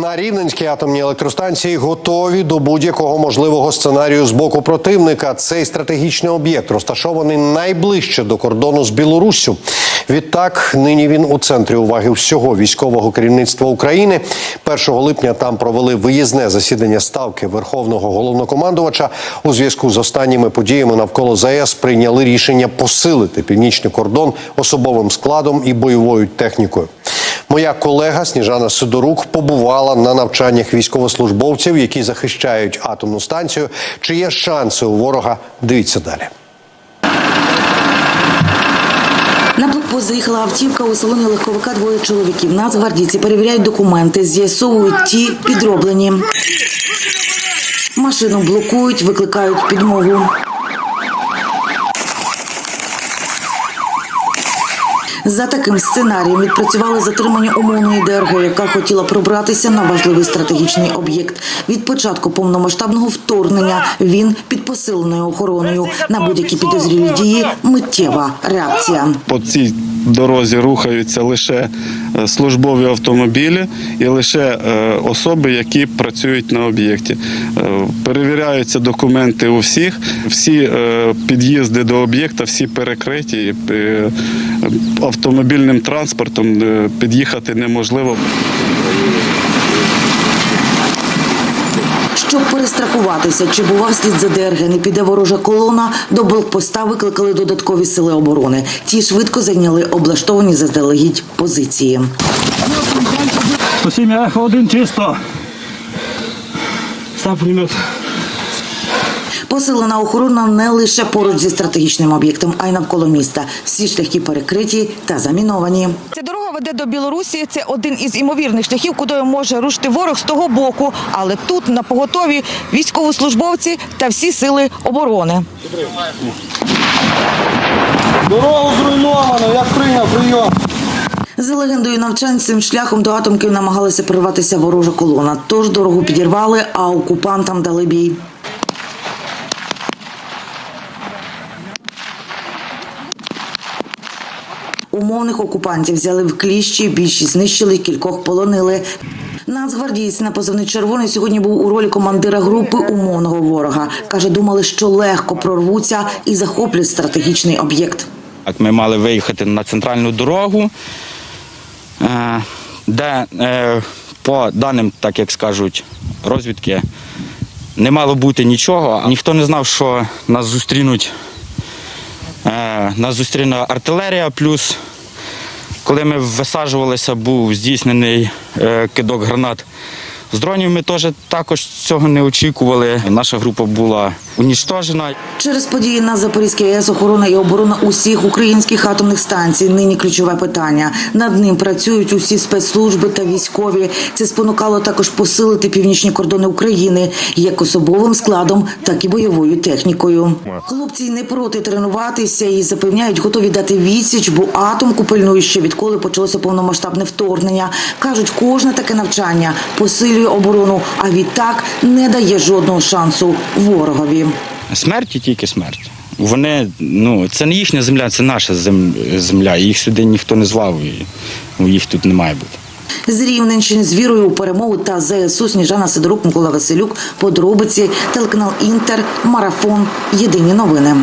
На Рівненській атомній електростанції готові до будь-якого можливого сценарію з боку противника. Цей стратегічний об'єкт розташований найближче до кордону з Білоруссю. Відтак, нині він у центрі уваги всього військового керівництва України. 1 липня там провели виїзне засідання ставки верховного головнокомандувача. У зв'язку з останніми подіями навколо ЗАЕС прийняли рішення посилити північний кордон особовим складом і бойовою технікою. Моя колега Сніжана Сидорук побувала на навчаннях військовослужбовців, які захищають атомну станцію. Чи є шанси у ворога? Дивіться далі. На блокпост заїхала автівка у салоні легковика двоє чоловіків. Нацгвардійці перевіряють документи, з'ясовують ті підроблені. Машину блокують, викликають підмогу. За таким сценарієм відпрацювали затримання умовної ДРГ, яка хотіла пробратися на важливий стратегічний об'єкт. Від початку повномасштабного вторгнення він під посиленою охороною. На будь-які підозрілі дії миттєва реакція. По цій дорозі рухаються лише е, службові автомобілі і лише е, особи, які працюють на об'єкті. Е, Перевіряються документи у всіх, всі під'їзди до об'єкта, всі перекриті. Автомобільним транспортом е, під'їхати неможливо. Щоб перестрахуватися, чи бува слід за ДРГ не піде ворожа колона, до блокпоста викликали додаткові сили оборони. Ті швидко зайняли облаштовані заздалегідь позиції. 107 ехо один чисто. Став пулемет. Посилена охорона не лише поруч зі стратегічним об'єктом, а й навколо міста. Всі шляхи перекриті та заміновані. Ця дорога веде до Білорусі. Це один із імовірних шляхів, куди може рушити ворог з того боку. Але тут на поготові військовослужбовці та всі сили оборони. Дорогу зруйновано, як прийняв прийом. За легендою навчань цим шляхом до атомків намагалася прорватися ворожа колона. Тож дорогу підірвали, а окупантам дали бій. Умовних окупантів взяли в кліщі, більшість знищили, кількох полонили. Нацгвардієць на позивний червоний сьогодні був у ролі командира групи умовного ворога. Каже, думали, що легко прорвуться і захоплять стратегічний об'єкт. Ми мали виїхати на центральну дорогу, е, де е, по даним, так як скажуть, розвідки, не мало бути нічого. Ніхто не знав, що нас зустрінуть. Нас зустріла артилерія. Плюс, коли ми висаджувалися, був здійснений е, кидок гранат з дронів. Ми теж також цього не очікували. Наша група була уніштожена. Через події на Запорізькій АЕС охорона і оборона усіх українських атомних станцій нині ключове питання. Над ним працюють усі спецслужби та військові. Це спонукало також посилити північні кордони України як особовим складом, так і бойовою технікою. Хлопці не проти тренуватися і запевняють, готові дати відсіч, бо атомку пильнують ще відколи почалося повномасштабне вторгнення. кажуть, кожне таке навчання посилює оборону, а відтак не дає жодного шансу ворогові. Смерть і тільки смерть. Вони, ну, це не їхня земля, це наша зем- земля. Їх сюди ніхто не звав, і ну, їх тут не має бути. З Рівненщини з вірою у перемогу та ЗСУ Сніжана Сидорук, Микола Василюк, подробиці, телеканал Інтер, Марафон. Єдині новини.